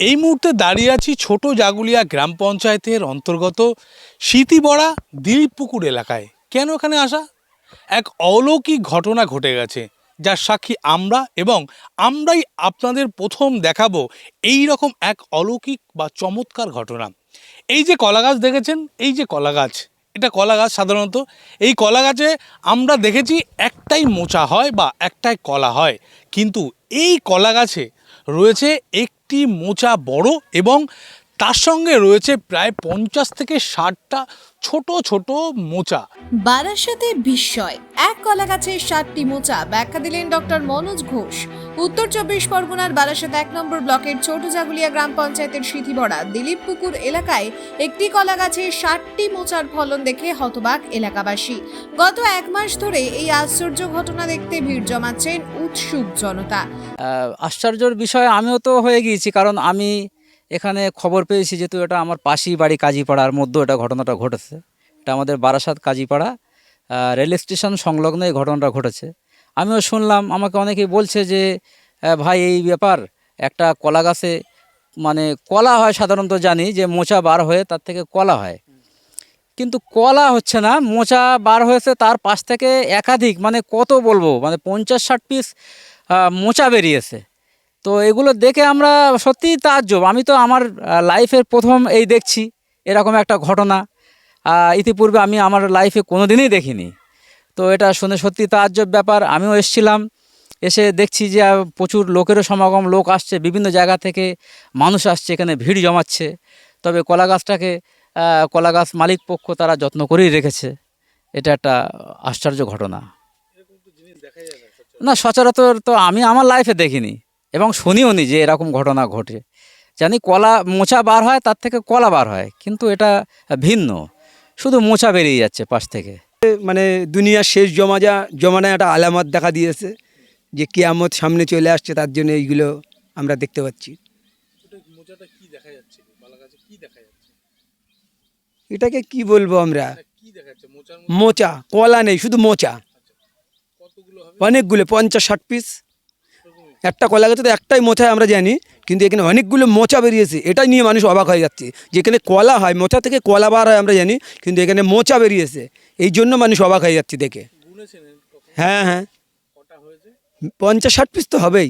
এই মুহূর্তে দাঁড়িয়ে আছি ছোট জাগুলিয়া গ্রাম পঞ্চায়েতের অন্তর্গত স্মৃতিবড়া দিলীপপুকুর এলাকায়। কেন এখানে আসা? এক অলৌকিক ঘটনা ঘটে গেছে, যার সাক্ষী আমরা এবং আমরাই আপনাদের প্রথম দেখাবো এই রকম এক অলৌকিক বা চমৎকার ঘটনা। এই যে কলা গাছ দেখেছেন? এই যে কলা গাছ এটা কলা গাছ সাধারণত। এই কলা গাছে আমরা দেখেছি একটাই মোচা হয় বা একটাই কলা হয়। কিন্তু এই কলা গাছে রয়েছে একটি মোচা বড় এবং তার সঙ্গে রয়েছে প্রায় পঞ্চাশ থেকে ষাটটা ছোট ছোট মোচা। বারাসাতে বিস্ময়। এক কলা গাছের ষাটটি মোচা। ব্যাখ্যা দিলেন ডক্টর মনোজ ঘোষ। উত্তর চব্বিশ পরগনার বারাসাত এক নম্বর ব্লকের ছোট জাগুলিয়া গ্রাম পঞ্চায়েতের সিথিবড়া দিলীপ পুকুর এলাকায় একটি কলা গাছের ষাটটি মোচার ফলন দেখে হতবাক এলাকাবাসী। গত এক মাস ধরে এই আশ্চর্য ঘটনা দেখতে ভিড় জমাচ্ছেন উৎসুক জনতা। আশ্চর্যর বিষয় আমিও তো হয়ে গিয়েছি কারণ আমি এখানে খবর পেয়েছি যেহেতু এটা আমার পাশেই বাড়ি কাজীপাড়ার মধ্যে এটা ঘটনাটা ঘটেছে। এটা আমাদের বারাসাত কাজীপাড়া রেল স্টেশন সংলগ্ন এই ঘটনাটা ঘটেছে। আমিও শুনলাম, আমাকে অনেকেই বলছে যে ভাই এই ব্যাপার, একটা কলা গাছে মানে কলা হয় সাধারণত জানি যে মোচা বার হয়ে তার থেকে কলা হয়। কিন্তু কলা হচ্ছে না, মোচা বার হয়েছে তার পাশ থেকে একাধিক মানে কত বলব মানে পঞ্চাশ ষাট পিস মোচা বেরিয়েছে। তো এগুলো দেখে আমরা সত্যিই তাজ্জব। আমি তো আমার লাইফের প্রথম এই দেখছি এরকম একটা ঘটনা। ইতিপূর্বে আমি আমার লাইফে কোনো দিনই দেখিনি। তো এটা শুনে সত্যি তাজ্জব ব্যাপার। আমিও এসছিলাম এসে দেখছি যে প্রচুর লোকেরও সমাগম লোক আসছে বিভিন্ন জায়গা থেকে মানুষ আসছে এখানে ভিড় জমাচ্ছে। তবে কলা গাছটাকে কলা গাছ মালিক পক্ষ তারা যত্ন করেই রেখেছে। এটা একটা আশ্চর্য ঘটনা। না সচরাচর। তো আমি আমার লাইফে দেখিনি। এবং শুনিও নি যে এরকম ঘটনা ঘটে। জানি কলা মোচা বার হয় তার থেকে কলা বার হয় কিন্তু এটা ভিন্ন। শুধু মোচা বেরিয়ে যাচ্ছে পাশ থেকে। মানে দুনিয়ার শেষ জমা যা জমানায় একটা আলামত দেখা দিয়েছে যে কিয়ামত সামনে চলে আসছে তার জন্য এইগুলো আমরা দেখতে পাচ্ছি। মোচাটা কি দেখা যাচ্ছে? কলা গাছে কি দেখা যাচ্ছে? এটাকে কি বলব আমরা? মোচা কলা নেই শুধু মোচা। অনেকগুলো পঞ্চাশ ষাট পিস একটা কলা গাছে তো একটাই মোচা আমরা জানি, কিন্তু এখানে অনেকগুলো মোচা বেরিয়েছে, এটাই নিয়ে মানুষ অবাক হয়ে যাচ্ছে। যেখানে কলা হয়, মোচা থেকে কলা বার হয় আমরা জানি, কিন্তু এখানে মোচা বেরিয়েছে। এই জন্য মানুষ অবাক হয়ে যাচ্ছে দেখে। হ্যাঁ হ্যাঁ। পঞ্চাশ ষাট পিস তো হবেই।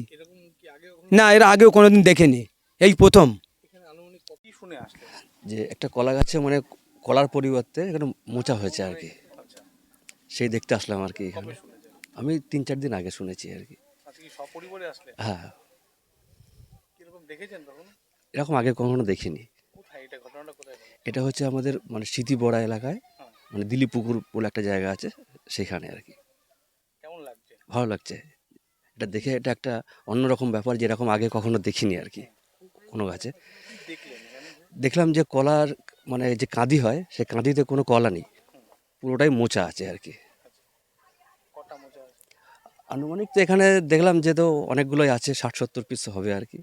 না, এর আগেও কোনোদিন দেখেনি। এই প্রথম। যে একটা কলা গাছে মানে কলার পরিবর্তে এখানে মোচা হয়েছে আর কি। সেই দেখতে আসলাম আর কি এখানে। আমি তিন চার দিন আগে শুনেছি আর কি। সপরিবারে আসলেন হ্যাঁ। কীরকম দেখেছেন তখন? এরকম আগে কখনো দেখিনি। কোথায় এটা ঘটনাটা কোথায় এটা হচ্ছে আমাদের মানে স্মৃতিবড়া এলাকায় মানে দিলীপ পুকুর বলে একটা জায়গা আছে সেখানে আর কি। কেমন লাগছে? ভালো লাগছে। এটা দেখে এটা একটা অন্যরকম ব্যাপার যেরকম আগে কখনো দেখিনি আর কি কোনো গাছে। দেখলাম যে কলার মানে যে কাঁদি হয় সেই কাঁদিতে কোনো কলা নেই। পুরোটাই মোচা আছে আর কি। আনুমানিক তো এখানে দেখলাম যে তো অনেকগুলোই আছে ষাট সত্তর পিস হবে আর কি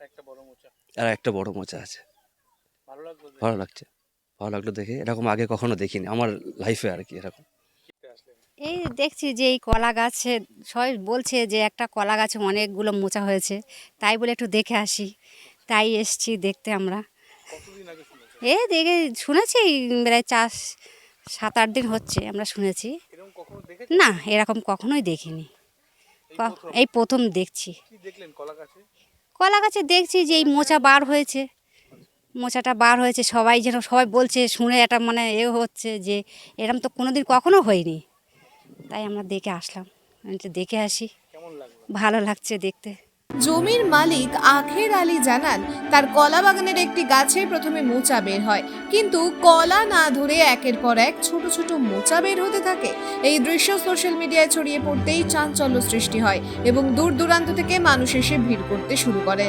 একটা বড় মোচা। আর একটা বড় মোচা আছে। ভালো লাগছে। ভালো লাগল দেখে। এরকম আগে কখনো দেখিনি আমার লাইফে আর কি এরকম। এই দেখছি যে এই কলা গাছে সবাই বলছে যে একটা কলা গাছে অনেকগুলো মোচা হয়েছে। তাই বলে একটু দেখে আসি। তাই এসছি দেখতে আমরা। কতদিন আগে শুনেছেন এ দেখে শুনেছি প্রায় চাষ সাত আট দিন হচ্ছে আমরা শুনেছি। না এরকম কখনোই দেখিনি। এই প্রথম? দেখছি। কলা গাছে দেখছি যে এই মোচা বার হয়েছে। মোচাটা বার হয়েছে সবাই যেন সবাই বলছে শুনে এটা মানে এ হচ্ছে যে এরম তো কোনোদিন কখনো হয়নি। তাই আমরা দেখে আসলাম। আমি তো দেখে আসি। ভালো লাগছে দেখতে। জমির মালিক আখের আলী জানান তার কলা বাগানের একটি গাছে প্রথমে মোচা বের হয় কিন্তু কলা না ধরে একের পর এক ছোট ছোট মোচা বের হতে থাকে। এই দৃশ্য সোশ্যাল মিডিয়ায় ছড়িয়ে পড়তেই চাঞ্চল্য সৃষ্টি হয় এবং দূর দূরান্ত থেকে মানুষ এসে ভিড় করতে শুরু করে।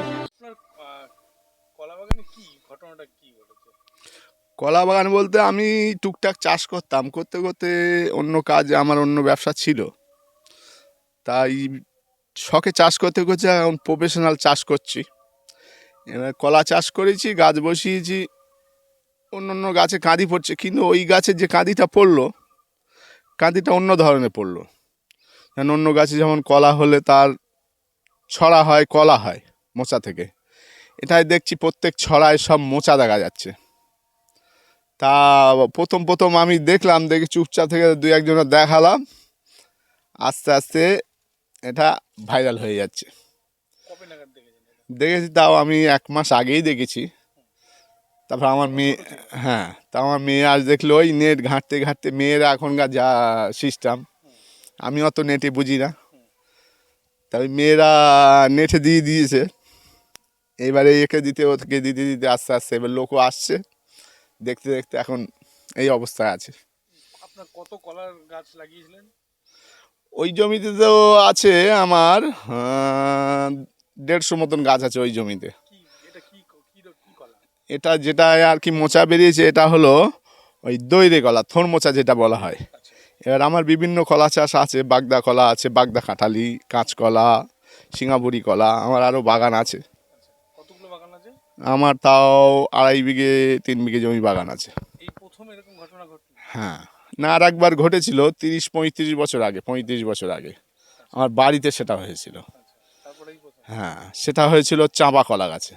কলা বাগানে বলতে আমি টুকটাক চাষ করতাম করতে করতে অন্য কাজে আমার অন্য ব্যবসা ছিল। তাই শখে চাষ করতে করতে এখন প্রফেশনাল চাষ করছি। এবার কলা চাষ করেছি, গাছ বসিয়েছি অন্য অন্য গাছে কাঁদি পড়ছে, কিন্তু ওই গাছের যে কাঁদিটা পড়ল, কাঁদিটা অন্য ধরনের পড়ল। যেন অন্য গাছে যেমন কলা হলে তার ছড়া হয়, কলা হয় মোচা থেকে। এটাই দেখছি প্রত্যেক ছড়ায় সব মোচা দেখা যাচ্ছে। তা প্রথম প্রথম আমি দেখলাম, দেখে চুপচাপ থেকে দু একজনের দেখালাম। আস্তে আস্তে এটা ভাইরাল হয়ে যাচ্ছে। দেখেছি তাও আমি এক মাস আগেই দেখেছি। তারপর আমার মেয়ে হ্যাঁ তা আমার মেয়ে আজ দেখল ওই নেট ঘাঁটতে ঘাঁটতে মেয়েরা এখনকার যা সিস্টেম আমি অত নেটে বুঝি না। তবে মেয়েরা নেটে দিয়ে দিয়েছে। এবারে একে দিতে ওকে দিতে দিতে আস্তে আস্তে এবার লোকও আসছে। দেখতে দেখতে এখন এই অবস্থায় আছে। আপনার কত কলার গাছ লাগিয়েছিলেন? ওই জমিতে তো আছে আমার দেড়শো মতন গাছ আছে ওই জমিতে। এটা যেটা আর কি মোচা বেরিয়েছে এটা হলো ওই দইরে কলা থোর মোচা যেটা বলা হয়। এবার আমার বিভিন্ন কলা চাষ আছে বাগদা কলা আছে বাগদা কাঁঠালি কাঁচকলা সিঙ্গাপুরি কলা আমার আরও বাগান আছে। বাগান আছে আমার তাও আড়াই বিঘে তিন বিঘে জমি বাগান আছে। হ্যাঁ। না আর একবার ঘটেছিল তিরিশ পঁয়ত্রিশ বছর আগে পঁয়ত্রিশ বছর আগে। আমার বাড়িতে সেটা হয়েছিল। হ্যাঁ সেটা হয়েছিল চাঁপা কলা গাছে।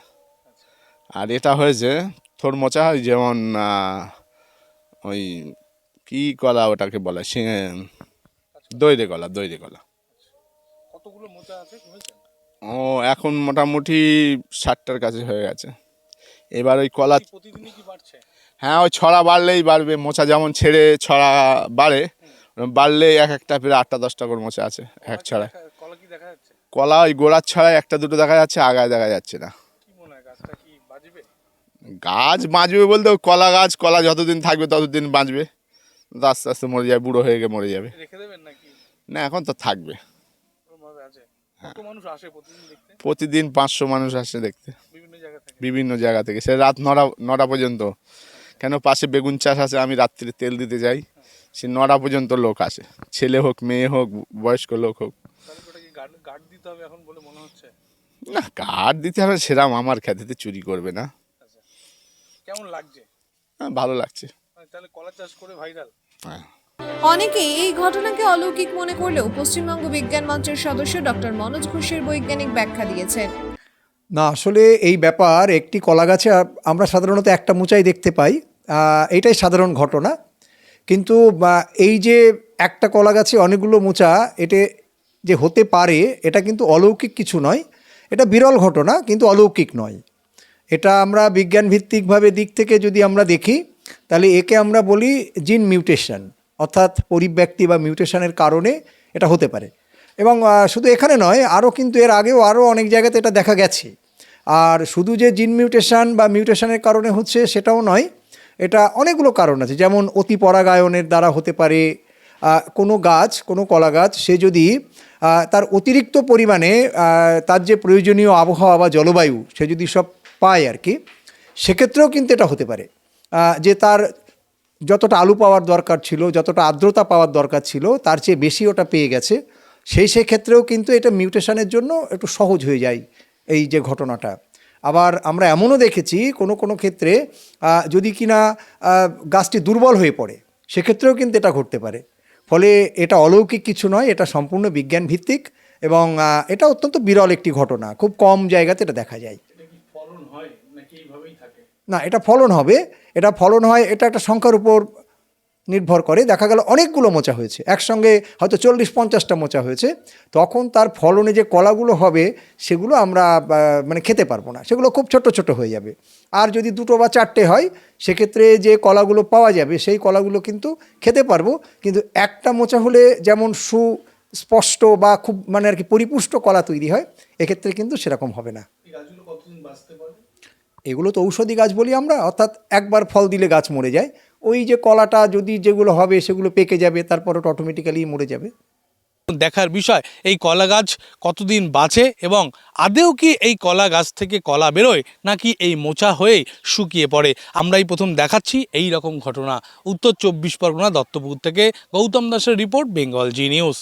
আর এটা হয়েছে থোর মোচা যেমন ওই কি কলা ওটাকে বলে সে দইরে কলা দইরে কলা। কতগুলো মোচা আছে ও এখন মোটামুটি ষাটটার কাছে হয়ে গেছে। এবার ওই কলা হ্যাঁ ওই ছড়া বাড়লেই বাড়বে মোচা যেমন ছেড়ে ছড়া বাড়ে বাড়লে এক একটা প্রায় আটটা দশটা করে মোচা আছে এক ছড়ায়। কলা ওই গোড়ার ছড়ায় একটা দুটো দেখা যাচ্ছে আগায় দেখা যাচ্ছে না। গাছ বাঁচবে বলতে কলা গাছ কলা যতদিন থাকবে ততদিন বাঁচবে। আস্তে আস্তে মরে যাবে বুড়ো হয়ে গিয়ে মরে যাবে। না এখন তো থাকবে। আসে প্রতিদিন পাঁচশো মানুষ আসে দেখতে। বিভিন্ন জায়গা থেকে? সে রাত নটা নটা পর্যন্ত। কেন পাশে বেগুন চাষ আছে আমি রাত্রে তেল দিতে যাই। সে নটা পর্যন্ত লোক আসে। ছেলে হোক মেয়ে হোক বয়স্ক লোক হোক। না কার্ড দিতে হবে সেরাম আমার খেতেতে চুরি করবে না। কেমন লাগছে? হ্যাঁ, ভালো লাগছে। মানে তাহলে কলা চাষ করে ভাইরাল হ্যাঁ। অনেকেই এই ঘটনাকে অলৌকিক মনে করলেও পশ্চিমবঙ্গ বিজ্ঞান মঞ্চের সদস্য ডক্টর মনোজ ঘোষের বৈজ্ঞানিক ব্যাখ্যা দিয়েছেন। না, আসলে এই ব্যাপার একটি কলা গাছে আমরা সাধারণত একটা মোচাই দেখতে পাই। এটাই সাধারণ ঘটনা। কিন্তু এই যে একটা কলা গাছে অনেকগুলো মোচা এতে যে হতে পারে, এটা কিন্তু অলৌকিক কিছু নয়। এটা বিরল ঘটনা, কিন্তু অলৌকিক নয়। এটা আমরা বিজ্ঞান ভিত্তিকভাবে দিক থেকে যদি আমরা দেখি, তাহলে একে আমরা বলি জিন মিউটেশন। অর্থাৎ পরিব্যক্তি বা মিউটেশনের কারণে এটা হতে পারে। এবং শুধু এখানে নয়, আরও কিন্তু এর আগেও আরও অনেক জায়গাতে এটা দেখা গেছে। আর শুধু যে জিন মিউটেশন বা মিউটেশনের কারণে হচ্ছে সেটাও নয়, এটা অনেকগুলো কারণ আছে। যেমন অতি পরাগায়নের দ্বারা হতে পারে কোনো গাছ, কোনো কলা গাছ, সে যদি তার অতিরিক্ত পরিমাণে তার যে প্রয়োজনীয় আবহাওয়া বা জলবায়ু সে যদি সব পায় আর কি, সেক্ষেত্রেও কিন্তু এটা হতে পারে। যে তার যতটা আলু পাওয়ার দরকার ছিল, যতটা আর্দ্রতা পাওয়ার দরকার ছিল, তার চেয়ে বেশি ওটা পেয়ে গেছে। সেই সেক্ষেত্রেও কিন্তু এটা মিউটেশনের জন্য একটু সহজ হয়ে যায় এই যে ঘটনাটা। আবার আমরা এমনও দেখেছি, কোনো কোনো ক্ষেত্রে যদি কিনা গাছটি দুর্বল হয়ে পড়ে, সেক্ষেত্রেও কিন্তু এটা ঘটতে পারে। ফলে এটা অলৌকিক কিছু নয়, এটা সম্পূর্ণ বিজ্ঞান ভিত্তিক এবং এটা অত্যন্ত বিরল একটি ঘটনা। খুব কম জায়গাতে এটা দেখা যায়। না এটা ফলন হবে। এটা ফলন হয় এটা একটা সংখ্যার উপর নির্ভর করে। দেখা গেল অনেকগুলো মোচা হয়েছে। একসঙ্গে হয়তো চল্লিশ পঞ্চাশটা মোচা হয়েছে। তখন তার ফলনে যে কলাগুলো হবে সেগুলো আমরা মানে খেতে পারব না। সেগুলো খুব ছোট ছোট হয়ে যাবে। আর যদি দুটো বা চারটে হয় সেক্ষেত্রে যে কলাগুলো পাওয়া যাবে সেই কলাগুলো কিন্তু খেতে পারব। কিন্তু একটা মোচা হলে যেমন সুস্পষ্ট বা খুব মানে আর কি পরিপুষ্ট কলা তৈরি হয় এক্ষেত্রে কিন্তু সেরকম হবে না। পারে এগুলো তো ঔষধি গাছ বলি আমরা অর্থাৎ একবার ফল দিলে গাছ মরে যায়। ওই যে কলাটা যদি যেগুলো হবে সেগুলো পেকে যাবে তারপর ওটা অটোমেটিক্যালি মরে যাবে। দেখার বিষয় এই কলা গাছ কতদিন বাঁচে এবং আদেও কি এই কলা গাছ থেকে কলা বেরোয় নাকি এই মোচা হয়ে শুকিয়ে পড়ে? আমরাই প্রথম দেখাচ্ছি এই রকম ঘটনা। উত্তর চব্বিশ পরগনা দত্তপুর থেকে গৌতম দাসের রিপোর্ট বেঙ্গল জি নিউজ।